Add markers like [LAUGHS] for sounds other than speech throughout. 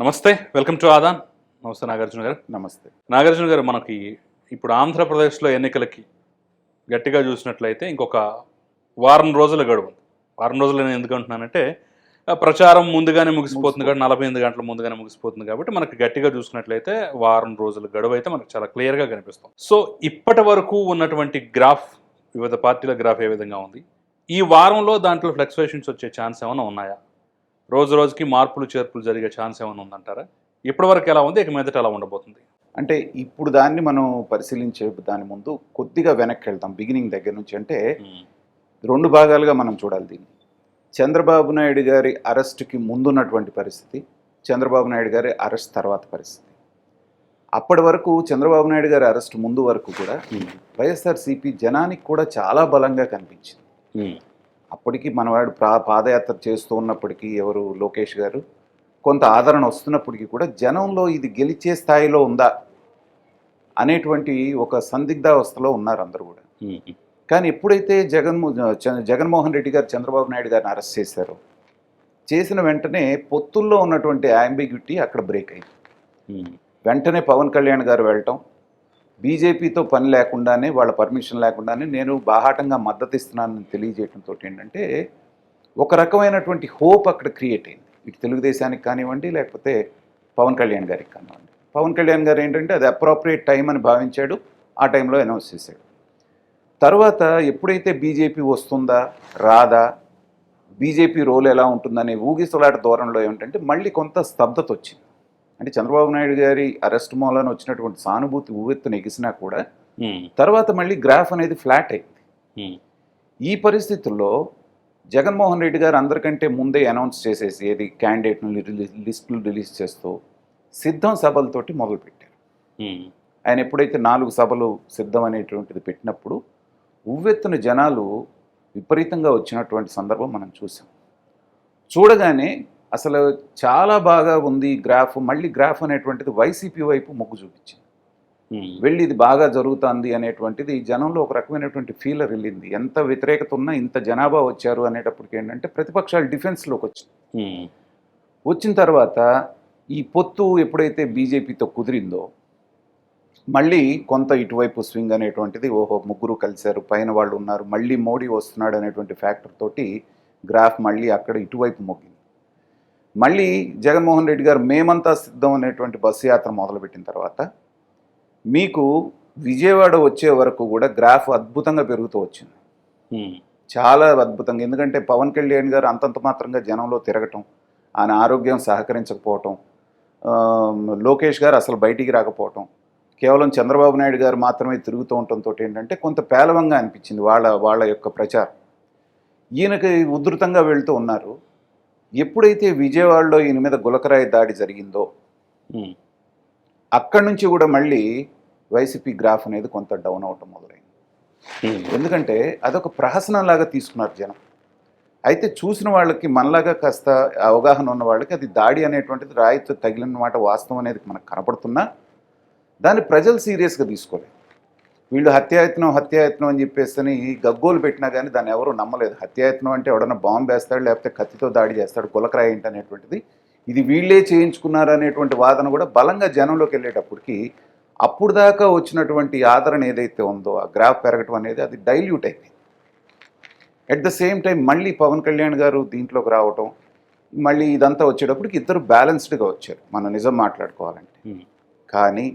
నమస్తే welcome to Aadan. నమస్తే నాగార్జున గారు. నమస్తే. నాగార్జున గారు మనకి ఇప్పుడు ఆంధ్రప్రదేశ్లో ఎన్నికలకి గట్టిగా చూసినట్లయితే ఇంకొక వారం రోజుల గడువు. ఉంది వారం రోజులు నేను ఎందుకు అంటున్నానంటే ప్రచారం ముందుగానే ముగిసిపోతుంది కాబట్టి నలభై ఎనిమిది గంటల ముందుగానే ముగిసిపోతుంది కాబట్టి మనకి గట్టిగా చూసినట్లయితే వారం రోజుల గడువు అయితే మనకు చాలా క్లియర్గా కనిపిస్తుంది. సో ఇప్పటి వరకు ఉన్నటువంటి గ్రాఫ్ వివిధ పార్టీల గ్రాఫ్ ఏ విధంగా ఉంది? ఈ వారంలో దాంట్లో ఫ్లక్చువేషన్స్ వచ్చే ఛాన్స్ ఏమైనా ఉన్నాయా? రోజు రోజుకి మార్పులు చేర్పులు జరిగే ఛాన్స్ ఏమైనా ఉందంటారా? ఇప్పటి వరకు ఎలా ఉంది? ఇక మీదట ఎలా ఉండబోతుంది? అంటే ఇప్పుడు దాన్ని మనం పరిశీలించే దాని ముందు కొద్దిగా వెనక్కి వెళ్తాం బిగినింగ్ దగ్గర నుంచి. అంటే రెండు భాగాలుగా మనం చూడాలి దీన్ని. చంద్రబాబు నాయుడు గారి అరెస్ట్కి ముందున్నటువంటి పరిస్థితి చంద్రబాబు నాయుడు గారి అరెస్ట్ తర్వాత పరిస్థితి. అప్పటి వరకు చంద్రబాబు నాయుడు గారి అరెస్ట్ ముందు వరకు కూడా వైఎస్ఆర్సీపీ జనానికి కూడా చాలా బలంగా కనిపించింది. అప్పటికి మనవాడు ప్రా పాదయాత్ర చేస్తూ ఉన్నప్పటికీ ఎవరు? లోకేష్ గారు. కొంత ఆదరణ వస్తున్నప్పటికీ కూడా జనంలో ఇది గెలిచే స్థాయిలో ఉందా? అనేటువంటి ఒక సందిగ్ధావస్థలో ఉన్నారు అందరూ కూడా. కానీ ఎప్పుడైతే జగన్మో జగన్మోహన్ రెడ్డి గారు చంద్రబాబు నాయుడు గారిని అరెస్ట్ చేశారో చేసిన వెంటనే పొత్తుల్లో ఉన్నటువంటి అంబిగ్యూటీ అక్కడ బ్రేక్ అయింది. వెంటనే పవన్ కళ్యాణ్ గారు వెళ్ళటం బీజేపీతో పని లేకుండానే వాళ్ళ పర్మిషన్ లేకుండానే నేను బాహాటంగా మద్దతు ఇస్తున్నానని తెలియజేయడంతో ఏంటంటే ఒక రకమైనటువంటి హోప్ అక్కడ క్రియేట్ అయింది. ఇటు తెలుగుదేశానికి కానివ్వండి లేకపోతే పవన్ కళ్యాణ్ గారికి కానివ్వండి. పవన్ కళ్యాణ్ గారు ఏంటంటే అది అప్రోప్రియేట్ టైం అని భావించాడు ఆ టైంలో అనౌన్స్ చేశాడు. తర్వాత ఎప్పుడైతే బీజేపీ వస్తుందా రాదా బీజేపీ రోల్ ఎలా ఉంటుందనే ఊగిసలాట దూరంలో ఏమిటంటే మళ్ళీ కొంత స్తబ్దత వచ్చింది. అంటే చంద్రబాబు నాయుడు గారి అరెస్ట్ మూలన వచ్చినటువంటి సానుభూతి ఊవెత్తున ఎగిసినా కూడా తర్వాత మళ్ళీ గ్రాఫ్ అనేది ఫ్లాట్ అయింది. ఈ పరిస్థితుల్లో జగన్మోహన్ రెడ్డి గారు అందరికంటే ముందే అనౌన్స్ చేసేసి ఏది క్యాండిడేట్ను లిస్టులు రిలీజ్ చేస్తూ సిద్ధం సభలతోటి మొదలుపెట్టారు. ఆయన ఎప్పుడైతే నాలుగు సభలు సిద్ధం అనేటువంటిది పెట్టినప్పుడు ఉవ్వెత్తున జనాలు విపరీతంగా వచ్చినటువంటి సందర్భం మనం చూసాం. చూడగానే అసలు చాలా బాగా ఉంది గ్రాఫ్. మళ్ళీ గ్రాఫ్ అనేటువంటిది వైసీపీ వైపు మొగ్గు చూపించింది. వెళ్ళి ఇది బాగా జరుగుతుంది అనేటువంటిది జనంలో ఒక రకమైనటువంటి ఫీలర్ వెళ్ళింది ఎంత వ్యతిరేకత ఉన్నా ఇంత జనాభా వచ్చారు అనేటప్పటికి ఏంటంటే ప్రతిపక్షాలు డిఫెన్స్లోకి వచ్చింది వచ్చిన తర్వాత ఈ పొత్తు ఎప్పుడైతే బీజేపీతో కుదిరిందో మళ్ళీ కొంత ఇటువైపు స్వింగ్ అనేటువంటిది ఓహో ముగ్గురు కలిశారు పైన వాళ్ళు ఉన్నారు మళ్ళీ మోడీ వస్తున్నాడు అనేటువంటి ఫ్యాక్టర్ తోటి గ్రాఫ్ మళ్ళీ అక్కడ ఇటువైపు మొగ్గింది. మళ్ళీ జగన్మోహన్ రెడ్డి గారు మేమంతా సిద్ధం అనేటువంటి బస్సు యాత్ర మొదలుపెట్టిన తర్వాత మీకు విజయవాడ వచ్చే వరకు కూడా గ్రాఫ్ అద్భుతంగా పెరుగుతూ వచ్చింది. చాలా అద్భుతంగా. ఎందుకంటే పవన్ కళ్యాణ్ గారు అంతంత మాత్రంగా జనంలో తిరగటం ఆయన ఆరోగ్యం సహకరించకపోవటం లోకేష్ గారు అసలు బయటికి రాకపోవటం కేవలం చంద్రబాబు నాయుడు గారు మాత్రమే తిరుగుతూ ఉండటంతో ఏంటంటే కొంత పేలవంగా అనిపించింది వాళ్ళ వాళ్ళ యొక్క ప్రచారం. ఈయనకి ఉధృతంగా వెళ్తూ ఉన్నారు. ఎప్పుడైతే విజయవాడలో ఈయన మీద గులకరాయి దాడి జరిగిందో అక్కడి నుంచి కూడా మళ్ళీ వైసీపీ గ్రాఫ్ అనేది కొంత డౌన్ అవటం మొదలైంది. ఎందుకంటే అదొక ప్రహసనంలాగా తీసుకున్నారు జనం. అయితే చూసిన వాళ్ళకి మనలాగా కాస్త అవగాహన ఉన్న వాళ్ళకి అది దాడి అనేటువంటిది రాయితో తగిలిన మాట వాస్తవం అనేది మనకు కనపడుతున్నా దాన్ని ప్రజలు సీరియస్గా తీసుకోలేదు. వీళ్ళు హత్యాయత్నం హత్యాయత్నం అని చెప్పేసి గగ్గోలు పెట్టినా కానీ దాన్ని ఎవరు నమ్మలేదు. హత్యాయత్నం అంటే ఎవడన్నా బాంబు వేస్తాడు లేకపోతే కత్తితో దాడి చేస్తాడు కులకరాయి ఏంటి అనేటువంటిది. ఇది వీళ్ళే చేయించుకున్నారు అనేటువంటి వాదన కూడా బలంగా జనంలోకి వెళ్ళేటప్పటికి అప్పుడు దాకా వచ్చినటువంటి ఆదరణ ఏదైతే ఉందో ఆ గ్రాఫ్ పెరగటం అనేది అది డైల్యూట్ అయిపోయింది. అట్ ద సేమ్ టైం మళ్ళీ పవన్ కళ్యాణ్ గారు దీంట్లోకి రావటం మళ్ళీ ఇదంతా వచ్చేటప్పటికి ఇద్దరు బ్యాలెన్స్డ్గా వచ్చారు. మనం నిజం మాట్లాడుకోవాలంటే. కానీ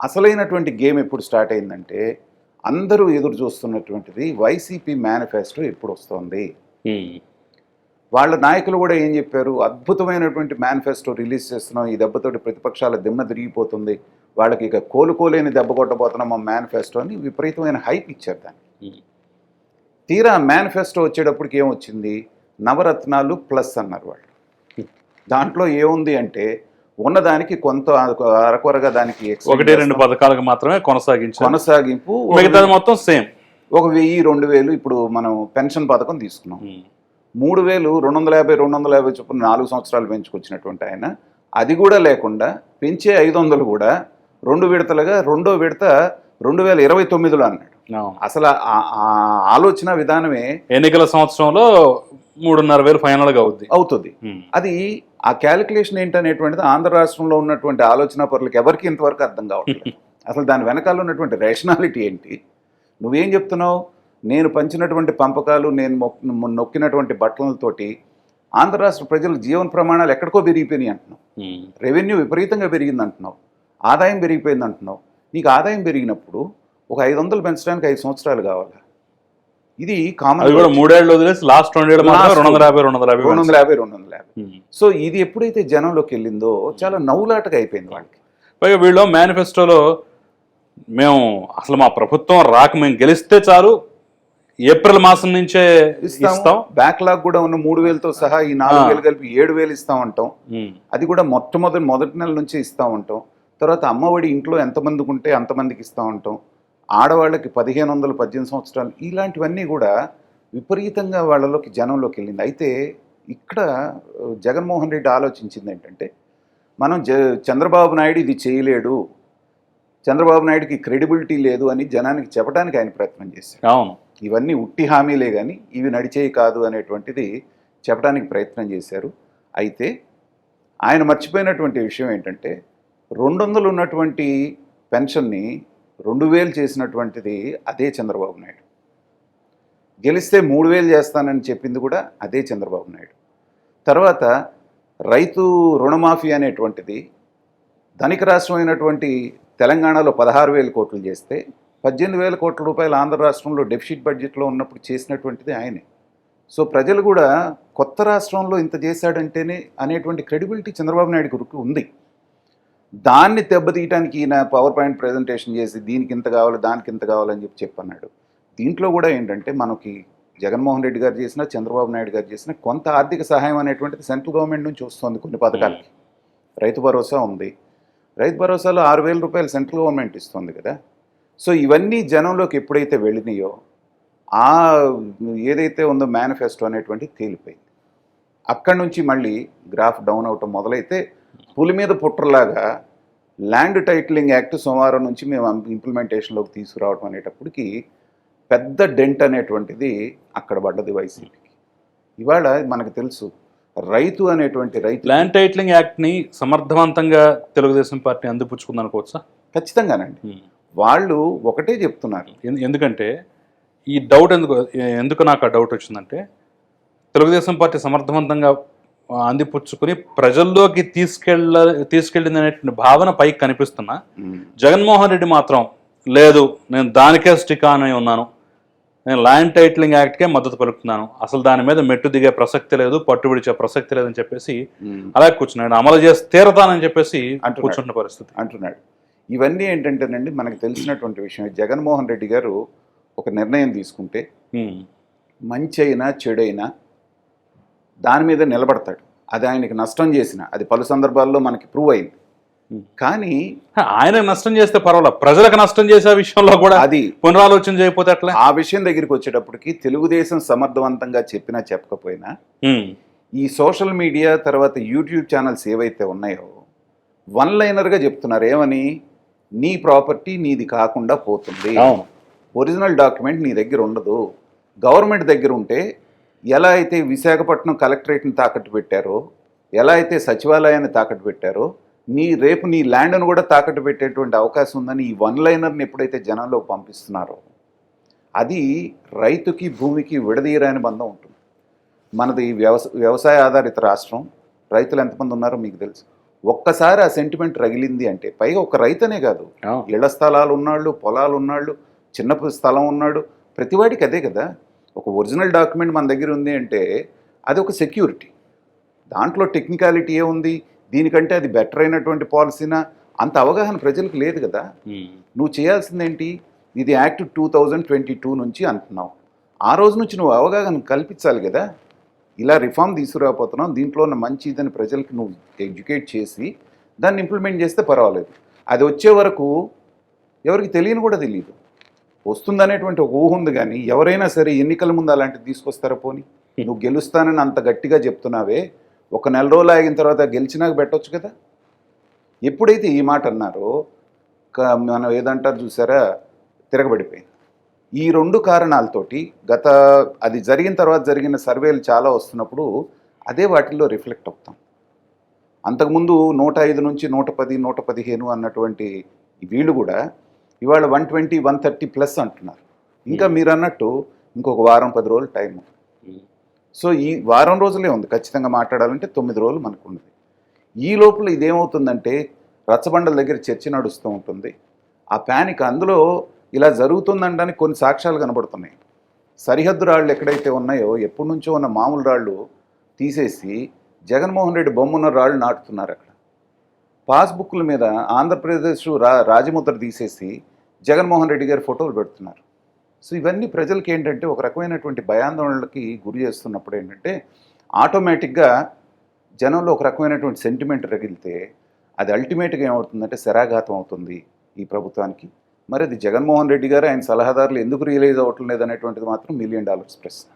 అసలైనటువంటి గేమ్ ఎప్పుడు స్టార్ట్ అయిందంటే అందరూ ఎదురు చూస్తున్నటువంటిది వైసీపీ మేనిఫెస్టో ఎప్పుడు వస్తుంది. వాళ్ళ నాయకులు కూడా ఏం చెప్పారు? అద్భుతమైనటువంటి మేనిఫెస్టో రిలీజ్ చేస్తున్నాం ఈ దెబ్బతోటి ప్రతిపక్షాల దిమ్మ తిరిగిపోతుంది వాళ్ళకి ఇక కోలుకోలేని దెబ్బ కొట్టబోతున్నాం మా మేనిఫెస్టో అని విపరీతమైన హైప్ ఇచ్చారు దాన్ని. తీరా మేనిఫెస్టో వచ్చేటప్పటికి ఏమొచ్చింది నవరత్నాలు ప్లస్ అన్నారు వాళ్ళు. దాంట్లో ఏముంది అంటే ఉన్నదానికి కొంత అరకొరగా దానికి ఒకటి రెండు. పథకాలకు మాత్రమే కొనసాగించాను కొనసాగింపు మిగతాది మొత్తం సేమ్ ఒక వెయ్యి రెండు వేలు ఇప్పుడు మనం పెన్షన్ పథకం తీసుకున్నాం. మూడు వేలు రెండు వందల యాభై రెండు వందల యాభై చొప్పున నాలుగు సంవత్సరాలు పెంచుకొచ్చినటువంటి ఆయన. అది కూడా లేకుండా పెంచే ఐదు వందలు కూడా రెండు విడతలుగా రెండో విడత రెండు వేల ఇరవై తొమ్మిదిలో అన్నాడు. అసలు ఆలోచన విధానమే ఎన్నికల సంవత్సరంలో మూడున్నర వేలు ఫైనల్గా అవుద్ది. అవుతుంది. ఉమ్. అది ఆ క్యాలిక్యులేషన్ ఏంటనేటువంటిది ఆంధ్ర రాష్ట్రంలో ఉన్నటువంటి ఆలోచన పరులకు ఎవరికి ఇంతవరకు అర్థం కావట్లేదు. [LAUGHS] అసలు దాని వెనకాల ఉన్నటువంటి రేషనాలిటీ ఏంటి? నువ్వేం చెప్తున్నావు? నేను పంచినటువంటి పంపకాలు నేను నొక్కినటువంటి బట్టలతోటి ఆంధ్ర రాష్ట్ర ప్రజల జీవన ప్రమాణాలు ఎక్కడికో పెరిగిపోయినాయి అంటున్నావు. రెవెన్యూ విపరీతంగా పెరిగింది అంటున్నావు ఆదాయం పెరిగిపోయింది అంటున్నావు నీకు ఆదాయం పెరిగినప్పుడు ఒక ఐదు వందలు పెంచడానికి ఐదు సంవత్సరాలు కావాలి? ఇది కామన్ కూడా మూడేళ్ళు వదిలేసి లాస్ట్ Last రెండు వందల యాభై రెండు వందల యాభై రెండు వందల యాభై రెండు వందల యాభై. సో ఇది ఎప్పుడైతే జనంలోకి వెళ్ళిందో చాలా నవ్వులాటగా అయిపోయింది వాళ్ళకి. పైగా వీళ్ళు మేనిఫెస్టోలో మేము అసలు మా ప్రభుత్వం రాక మేము గెలిస్తే చాలు ఏప్రిల్ మాసం నుంచే ఇస్తాం. బ్యాక్లాగ్ కూడా ఉన్న మూడు వేలతో సహా ఈ నాలుగు వేలు కలిపి ఏడు వేలు ఇస్తాం అంటాం. ఉమ్. అది కూడా మొట్టమొదటి మొదటి నెల నుంచి ఇస్తా ఉంటాం తర్వాత అమ్మఒడి ఇంట్లో ఎంతమందికి ఉంటే అంతమందికి ఇస్తా ఉంటాం ఆడవాళ్ళకి పదిహేను వందలు పద్దెనిమిది సంవత్సరాలు ఇలాంటివన్నీ కూడా విపరీతంగా వాళ్ళలోకి జనంలోకి వెళ్ళింది. అయితే ఇక్కడ జగన్మోహన్ రెడ్డి ఆలోచించింది ఏంటంటే మనం జ చంద్రబాబు నాయుడు ఇది చేయలేడు చంద్రబాబు నాయుడుకి క్రెడిబిలిటీ లేదు అని జనానికి చెప్పడానికి ఆయన ప్రయత్నం చేశారు అవును. ఇవన్నీ ఉట్టి హామీలే కానీ ఇవి నడిచేవి కాదు అనేటువంటిది చెప్పడానికి ప్రయత్నం చేశారు. అయితే ఆయన మర్చిపోయినటువంటి విషయం ఏంటంటే రెండు వందలు ఉన్నటువంటి పెన్షన్ని రెండు వేలు చేసినటువంటిది అదే చంద్రబాబు నాయుడు. గెలిస్తే మూడు వేలు చేస్తానని చెప్పింది కూడా అదే చంద్రబాబు నాయుడు. తర్వాత రైతు రుణమాఫీ అనేటువంటిది ధనిక రాష్ట్రం అయినటువంటి తెలంగాణలో పదహారు వేల కోట్లు చేస్తే పద్దెనిమిది వేల కోట్ల రూపాయలు ఆంధ్ర రాష్ట్రంలో డెఫిసిట్ బడ్జెట్లో ఉన్నప్పుడు చేసినటువంటిది ఆయనే. సో ప్రజలు కూడా కొత్త రాష్ట్రంలో ఇంత చేశాడంటేనే అనేటువంటి క్రెడిబిలిటీ చంద్రబాబు నాయుడు గురికి ఉంది. దాన్ని దెబ్బతీయడానికి ఈయన పవర్ పాయింట్ ప్రజెంటేషన్ చేసి దీనికి ఇంత కావాలి దానికి ఇంత కావాలని చెప్పి చెప్పన్నాడు. దీంట్లో కూడా ఏంటంటే మనకి జగన్మోహన్ రెడ్డి గారు చేసిన చంద్రబాబు నాయుడు గారు చేసిన కొంత ఆర్థిక సహాయం అనేటువంటిది సెంట్రల్ గవర్నమెంట్ నుంచి వస్తుంది కొన్ని పథకాలకి. రైతు భరోసా ఉంది. రైతు భరోసాలో ఆరు వేల రూపాయలు సెంట్రల్ గవర్నమెంట్ ఇస్తుంది కదా. సో ఇవన్నీ జనంలోకి ఎప్పుడైతే వెళ్ళినాయో ఆ ఏదైతే ఉందో మేనిఫెస్టో అనేటువంటి తేలిపోయింది. అక్కడి నుంచి మళ్ళీ గ్రాఫ్ డౌన్ అవటం మొదలైతే పులి మీద పుట్రలాగా ల్యాండ్ టైటిలింగ్ యాక్ట్ సోమవారం నుంచి మేము ఇంప్లిమెంటేషన్లోకి తీసుకురావడం అనేటప్పటికి పెద్ద డెంట్ అనేటువంటిది అక్కడ పడ్డది వైసీపీకి. ఇవాళ మనకు తెలుసు రైతు అనేటువంటి రైతు ల్యాండ్ టైటిలింగ్ యాక్ట్ని సమర్థవంతంగా తెలుగుదేశం పార్టీ అందిపుచ్చుకుంది అనుకోవచ్చా? ఖచ్చితంగానండి. వాళ్ళు ఒకటే చెప్తున్నారు. ఎందు- ఎందుకంటే ఈ డౌట్ ఎందుకు ఎందుకు నాకు ఆ డౌట్ వచ్చిందంటే తెలుగుదేశం పార్టీ సమర్థవంతంగా అందిపుచ్చుకుని ప్రజల్లోకి తీసుకెళ్ళ తీసుకెళ్ళింది అనేటువంటి భావన పైకి కనిపిస్తున్నా. జగన్మోహన్ రెడ్డి మాత్రం లేదు నేను దానికే స్టిక్ అయి ఉన్నాను. నేను ల్యాండ్ టైటిలింగ్ యాక్ట్కే మద్దతు పలుకుతున్నాను. అసలు దాని మీద మెట్టు దిగే ప్రసక్తి లేదు పట్టు విడిచే ప్రసక్తి లేదని చెప్పేసి. అలాగే కూర్చున్నాడు. అమలు చేసి తీరతానని చెప్పేసి అంటున్నాడు. కూర్చుంటున్న పరిస్థితి. అంటున్నాడు. ఇవన్నీ ఏంటంటేనండి మనకు తెలిసినటువంటి విషయం జగన్మోహన్ రెడ్డి గారు ఒక నిర్ణయం తీసుకుంటే. మంచి అయినా చెడైనా దాని మీద నిలబడతాడు. అది ఆయనకి నష్టం చేసిన అది పలు సందర్భాల్లో మనకి ప్రూవ్ అయింది. కానీ ఆయన నష్టం చేస్తే పర్వాలేదు. ప్రజలకు నష్టం చేసే విషయంలో కూడా అది పునరాలోచన చేయకపోతే ఎట్లా? ఆ విషయం దగ్గరికి వచ్చేటప్పటికి తెలుగుదేశం సమర్థవంతంగా చెప్పినా చెప్పకపోయినా. ఈ సోషల్ మీడియా తర్వాత యూట్యూబ్ ఛానల్స్ ఏవైతే ఉన్నాయో వన్ లైనర్గా చెప్తున్నారు ఏమని? నీ ప్రాపర్టీ నీది కాకుండా పోతుంది. ఒరిజినల్ డాక్యుమెంట్ నీ దగ్గర ఉండదు. గవర్నమెంట్ దగ్గర ఉంటే ఎలా అయితే విశాఖపట్నం కలెక్టరేట్ని తాకట్టు పెట్టారో ఎలా అయితే సచివాలయాన్ని తాకట్టు పెట్టారో నీ రేపు నీ ల్యాండ్ను కూడా తాకట్టు పెట్టేటువంటి అవకాశం ఉందని ఈ వన్ లైనర్ని ఎప్పుడైతే జనంలోకి పంపిస్తున్నారో అది రైతుకి భూమికి విడదీయరాని బంధం ఉంటుంది. మనది వ్యవస వ్యవసాయ ఆధారిత రాష్ట్రం. రైతులు ఎంతమంది ఉన్నారో మీకు తెలుసు. ఒక్కసారి ఆ సెంటిమెంట్ రగిలింది అంటే పైగా ఒక రైతనే కాదు. ఇళ్ళ స్థలాలు ఉన్నాళ్ళు పొలాలు ఉన్నాళ్ళు చిన్న స్థలం ఉన్నాడు ప్రతివాడికి అదే కదా. ఒక ఒరిజినల్ డాక్యుమెంట్ మన దగ్గర ఉంది అంటే అది ఒక సెక్యూరిటీ. దాంట్లో టెక్నికాలిటీ ఏ ఉంది? దీనికంటే అది బెటర్ అయినటువంటి పాలసీనా? అంత అవగాహన ప్రజలకు లేదు కదా. నువ్వు చేయాల్సిందేంటి? ఇది act two thousand twenty two నుంచి అంటున్నావు. ఆ రోజు నుంచి నువ్వు అవగాహన కల్పించాలి కదా. ఇలా రిఫార్మ్ తీసుకురాకపోతున్నావు. దీంట్లో ఉన్న మంచి ఇదని ప్రజలకు నువ్వు ఎడ్యుకేట్ చేసి దాన్ని ఇంప్లిమెంట్ చేస్తే పర్వాలేదు. అది వచ్చే వరకు ఎవరికి తెలియని కూడా తెలియదు. వస్తుందనేటువంటి ఒక ఊహ ఉంది కానీ ఎవరైనా సరే ఎన్నికల ముందు అలాంటివి తీసుకొస్తారా పోని? నువ్వు గెలుస్తానని అంత గట్టిగా చెప్తున్నావే. ఒక నెల రోజులు ఆగిన తర్వాత గెలిచినాక పెట్టవచ్చు కదా? ఎప్పుడైతే ఈ మాట అన్నారో మనం ఏదంటారు చూసారా? తిరగబడిపోయింది. ఈ రెండు కారణాలతోటి గత అది జరిగిన తర్వాత జరిగిన సర్వేలు చాలా వస్తున్నప్పుడు అదే వాటిల్లో రిఫ్లెక్ట్ అవుతాం. అంతకుముందు నూట ఐదు నుంచి నూట పది నూట పదిహేను అన్నటువంటి వీళ్ళు కూడా ఇవాళ one twenty one thirty plus అంటున్నారు. ఇంకా మీరు అన్నట్టు ఇంకొక వారం పది రోజులు టైం ఉంది. సో ఈ వారం రోజులే ఉంది. ఖచ్చితంగా మాట్లాడాలంటే తొమ్మిది రోజులు మనకు ఉంది ఈ లోపల ఇదేమవుతుందంటే రచ్చబండల దగ్గర చర్చ నడుస్తూ ఉంటుంది. ఆ ప్యానిక్ అందులో ఇలా జరుగుతుందనడానికి కొన్ని సాక్ష్యాలు కనబడుతున్నాయి. సరిహద్దు రాళ్ళు ఎక్కడైతే ఉన్నాయో ఎప్పటి నుంచో ఉన్న మామూలు రాళ్ళు తీసేసి జగన్మోహన్ రెడ్డి బొమ్మన్న రాళ్ళు నాటుతున్నారు అక్కడ. పాస్బుక్ల మీద ఆంధ్రప్రదేశ్ రా రాజముద్ర తీసేసి జగన్మోహన్ రెడ్డి గారి ఫోటోలు పెడుతున్నారు. సో ఇవన్నీ ప్రజలకి ఏంటంటే ఒక రకమైనటువంటి భయాందోళనలకి గురి చేస్తున్నప్పుడు ఏంటంటే ఆటోమేటిక్గా జనంలో ఒక రకమైనటువంటి సెంటిమెంట్ రగిలితే అది అల్టిమేట్గా ఏమవుతుందంటే శరాఘాతం అవుతుంది ఈ ప్రభుత్వానికి. మరి అది జగన్మోహన్ రెడ్డి గారు ఆయన సలహాదారులు ఎందుకు రియలైజ్ అవ్వటం లేదనేటువంటిది మాత్రం మిలియన్ డాలర్స్ ప్రశ్న.